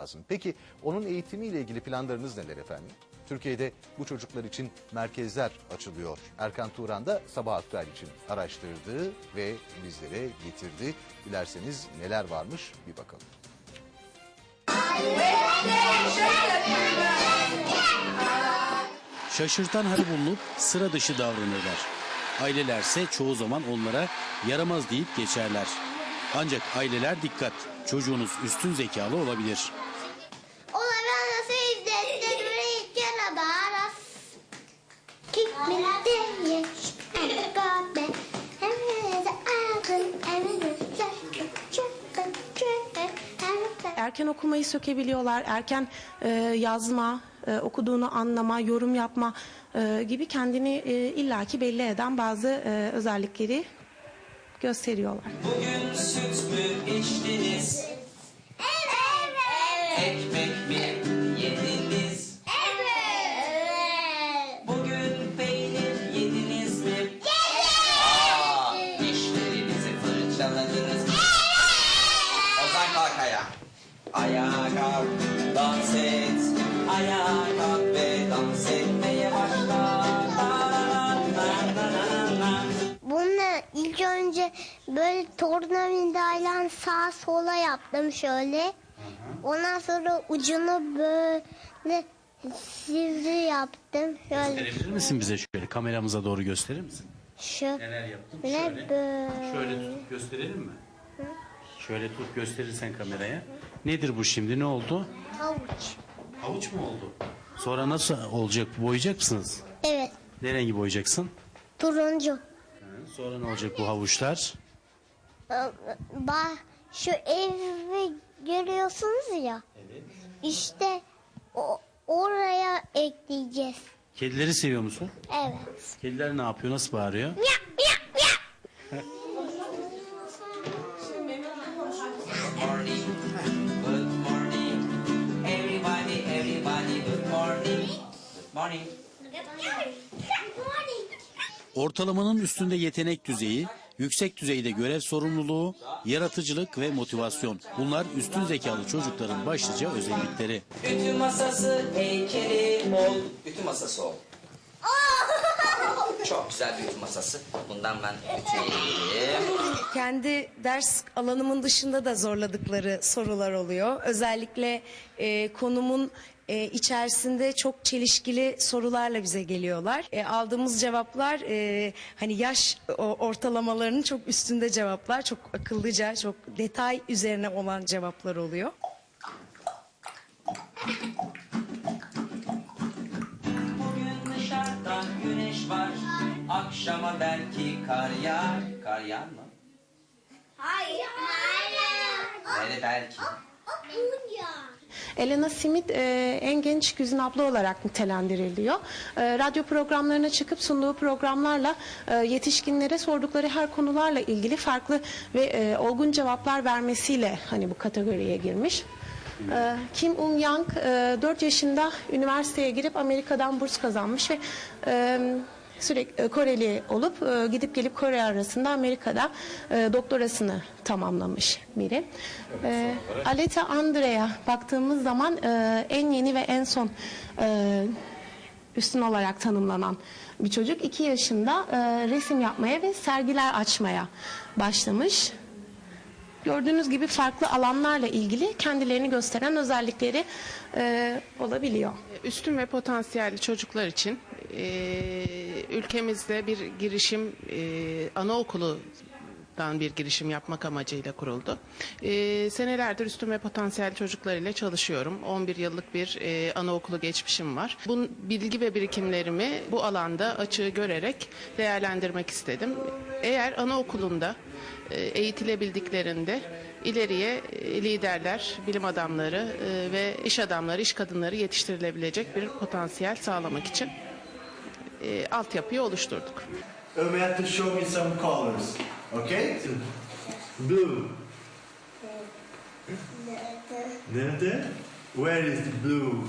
lazım. Peki onun eğitimiyle ilgili planlarınız neler efendim? Türkiye'de bu çocuklar için merkezler açılıyor. Erkan Turan da Sabah Aktüel için araştırdı ve bizlere getirdi. Dilerseniz neler varmış bir bakalım. Şaşırtan harı bulunup sıra dışı davranırlar. Ailelerse çoğu zaman onlara yaramaz deyip geçerler. Ancak aileler dikkat, çocuğunuz üstün zekalı olabilir. Erken okumayı sökebiliyorlar, erken e, yazma, e, okuduğunu anlama, yorum yapma e, gibi kendini e, illaki belli eden bazı e, özellikleri gösteriyorlar. Bugün Kalk, dans et. Ayağa kalk ve dans etmeye başla. La la la la la la. Bunu ilk önce böyle tornavidayla sağa sola yaptım şöyle. Ondan sonra ucunu böyle sivri yaptım. Şöyle Gösterebilir misin bize şöyle kameramıza doğru gösterir misin? şu. Neler yaptın? Ve böyle. Şöyle tutup gösterelim mi? Şöyle tut gösterirsen kameraya. Nedir bu şimdi ne oldu? Havuç. Havuç mu oldu? Sonra nasıl olacak boyayacak mısınız? Evet. Ne rengi boyayacaksın? Turuncu. Sonra ne olacak bu havuçlar? Bak şu evi görüyorsunuz ya. Evet. İşte o, oraya ekleyeceğiz. Kedileri seviyor musun? Evet. Kediler ne yapıyor? Nasıl bağırıyor? Miyav, morning. Ortalamanın üstünde yetenek düzeyi, yüksek düzeyde görev sorumluluğu, yaratıcılık ve motivasyon. Bunlar üstün zekalı çocukların başlıca özellikleri. Ütü masası heykeli ol. Ütü masası ol. Çok güzel bir ütü masası. Bundan ben ütüyeyim. kendi ders alanımın dışında da zorladıkları sorular oluyor. Özellikle e, konumun e, içerisinde çok çelişkili sorularla bize geliyorlar. E, aldığımız cevaplar e, hani yaş o- ortalamalarının çok üstünde cevaplar, çok akıllıca, çok detay üzerine olan cevaplar oluyor. Bugün dışarıda güneş var. Akşama belki kar yağar. Kar yağar mı? Hayır. Hayır. Böyle belki. Elena Simit e, en genç Güzin abla olarak nitelendiriliyor. E, radyo programlarına çıkıp sunduğu programlarla e, yetişkinlere sordukları her konularla ilgili farklı ve e, olgun cevaplar vermesiyle hani bu kategoriye girmiş. E, Kim Un Yang e, 4 yaşında üniversiteye girip Amerika'dan burs kazanmış ve e, sürekli e, Koreli olup e, gidip gelip Kore arasında Amerika'da e, doktorasını tamamlamış biri. E, Aleta Andre'ya baktığımız zaman en yeni ve en son üstün olarak tanımlanan bir çocuk. 2 yaşında resim yapmaya ve sergiler açmaya başlamış. Gördüğünüz gibi farklı alanlarla ilgili kendilerini gösteren özellikleri e, olabiliyor. Üstün ve potansiyelli çocuklar için e, ülkemizde bir girişim e, anaokulundan bir girişim yapmak amacıyla kuruldu. E, senelerdir üstün ve potansiyelli çocuklar ile çalışıyorum. 11 yıllık bir e, anaokulu geçmişim var. Bu bilgi ve birikimlerimi bu alanda açığı görerek değerlendirmek istedim. Eğer anaokulunda e, eğitilebildiklerinde ileriye e, liderler, bilim adamları e, ve iş adamları, iş kadınları yetiştirilebilecek bir potansiyel sağlamak için e, altyapıyı oluşturduk. Um, have to show me some colors, okay? Blue. Nerede? Nerede? Where is the blue?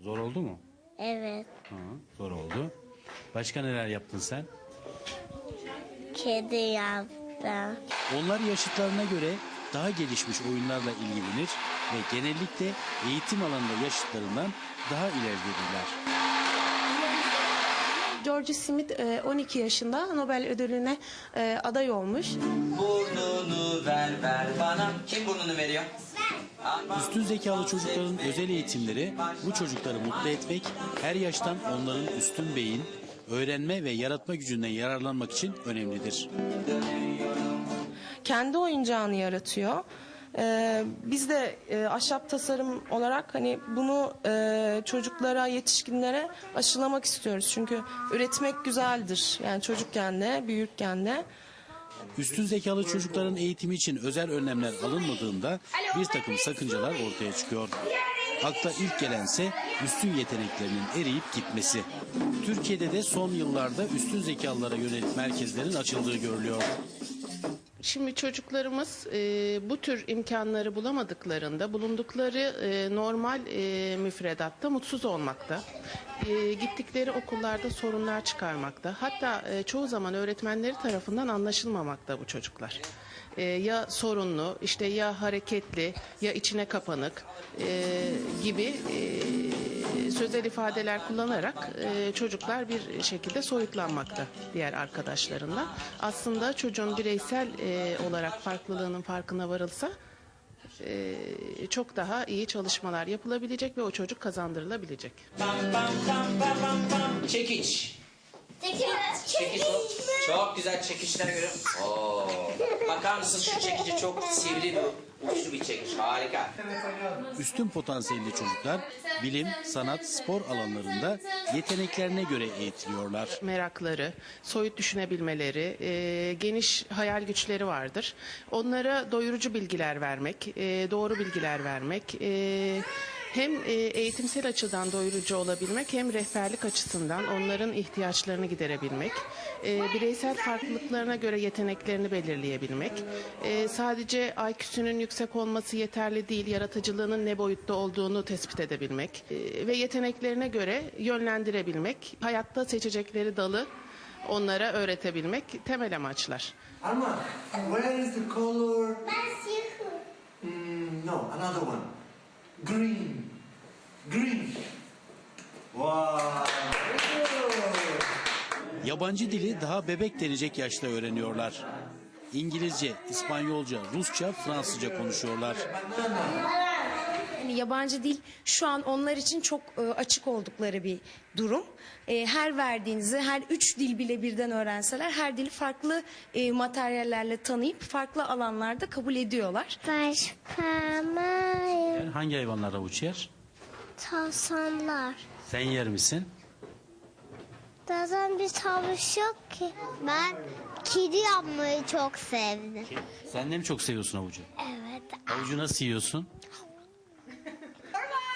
Zor oldu mu? Evet. Hı, zor oldu. Başka neler yaptın sen? Kedi yaptım. Onlar yaşıtlarına göre daha gelişmiş oyunlarla ilgilenir ve genellikle eğitim alanında yaşıtlarından daha ileridedirler. George Smith e, 12 yaşında Nobel ödülüne e, aday olmuş. Burnunu ver ver bana. Kim burnunu veriyor? Üstün zekalı çocukların özel eğitimleri bu çocukları mutlu etmek, her yaştan onların üstün beyin, öğrenme ve yaratma gücünden yararlanmak için önemlidir. kendi oyuncağını yaratıyor. Ee, biz de e, ahşap tasarım olarak hani bunu e, çocuklara, yetişkinlere aşılamak istiyoruz. Çünkü üretmek güzeldir. Yani çocukken de, büyürken de. Üstün zekalı çocukların eğitimi için özel önlemler alınmadığında bir takım sakıncalar ortaya çıkıyor. Akla ilk gelense üstün yeteneklerinin eriyip gitmesi. Türkiye'de de son yıllarda üstün zekalılara yönelik merkezlerin açıldığı görülüyor. Şimdi çocuklarımız e, bu tür imkanları bulamadıklarında bulundukları e, normal e, müfredatta mutsuz olmakta. E, gittikleri okullarda sorunlar çıkarmakta. Hatta e, çoğu zaman öğretmenleri tarafından anlaşılmamakta bu çocuklar. E, ya sorunlu, işte ya hareketli, ya içine kapanık e, gibi e, sözel ifadeler kullanarak e, çocuklar bir şekilde soyutlanmakta diğer arkadaşlarından. Aslında çocuğun bireysel e, olarak farklılığının farkına varılsa e, çok daha iyi çalışmalar yapılabilecek ve o çocuk kazandırılabilecek. Bam bam bam bam bam bam. Çekiç. Çekiç o. Çok güzel çekiçler görüyorum. Oo. Bakar mısın şu çekici çok sivri bir uçlu bir çekiç. Harika. Üstün potansiyelli çocuklar bilim, sanat, spor alanlarında yeteneklerine göre eğitiliyorlar. merakları, soyut düşünebilmeleri, e, geniş hayal güçleri vardır. Onlara doyurucu bilgiler vermek, e, doğru bilgiler vermek, e, hem e, eğitimsel açıdan doyurucu olabilmek hem rehberlik açısından onların ihtiyaçlarını giderebilmek, e, bireysel farklılıklarına göre yeteneklerini belirleyebilmek, e, sadece IQ'sünün yüksek olması yeterli değil, yaratıcılığının ne boyutta olduğunu tespit edebilmek ve yeteneklerine göre yönlendirebilmek, hayatta seçecekleri dalı onlara öğretebilmek temel amaçlar. Arma, where is the color? Ben siyahım. Mm, no, another one. Green. Green. Wow. Yabancı dili daha bebek denecek yaşta öğreniyorlar. İngilizce, İspanyolca, Rusça, Fransızca konuşuyorlar. Yani yabancı dil şu an onlar için çok e, açık oldukları bir durum. E, her verdiğinizi, her üç dil bile birden öğrenseler her dili farklı e, materyallerle tanıyıp farklı alanlarda kabul ediyorlar. Baş parmağım. Hangi hayvanlar avuç yer? Tavşanlar. Sen yer misin? Zaten bir tavus yok ki. Ben kedi yapmayı çok sevdim. Sen de mi çok seviyorsun avucu? Evet. Avucu nasıl yiyorsun?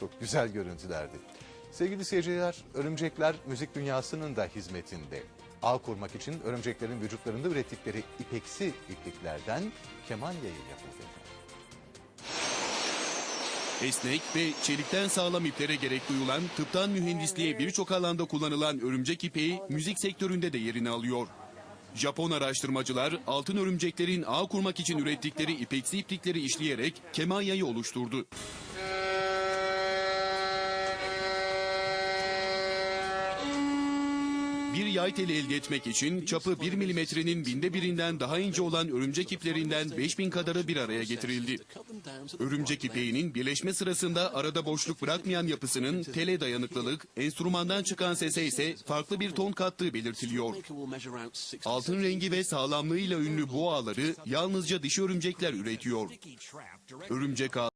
Çok güzel görüntülerdi. Sevgili seyirciler, örümcekler müzik dünyasının da hizmetinde. Ağ kurmak için örümceklerin vücutlarında ürettikleri ipeksi ipliklerden keman yayı yapıldı. Esnek ve çelikten sağlam iplere gerek duyulan, tıptan mühendisliğe birçok alanda kullanılan örümcek ipeği müzik sektöründe de yerini alıyor. Japon araştırmacılar altın örümceklerin ağ kurmak için ürettikleri ipeksi iplikleri işleyerek keman yayı oluşturdu. Bir yay teli elde etmek için çapı 1 milimetrenin binde birinden daha ince olan örümcek iplerinden 5000 kadarı bir araya getirildi. Örümcek ipeğinin birleşme sırasında arada boşluk bırakmayan yapısının tele dayanıklılık, enstrümandan çıkan sese ise farklı bir ton kattığı belirtiliyor. Altın rengi ve sağlamlığıyla ünlü bu ağları yalnızca dişi örümcekler üretiyor. Örümcek ağ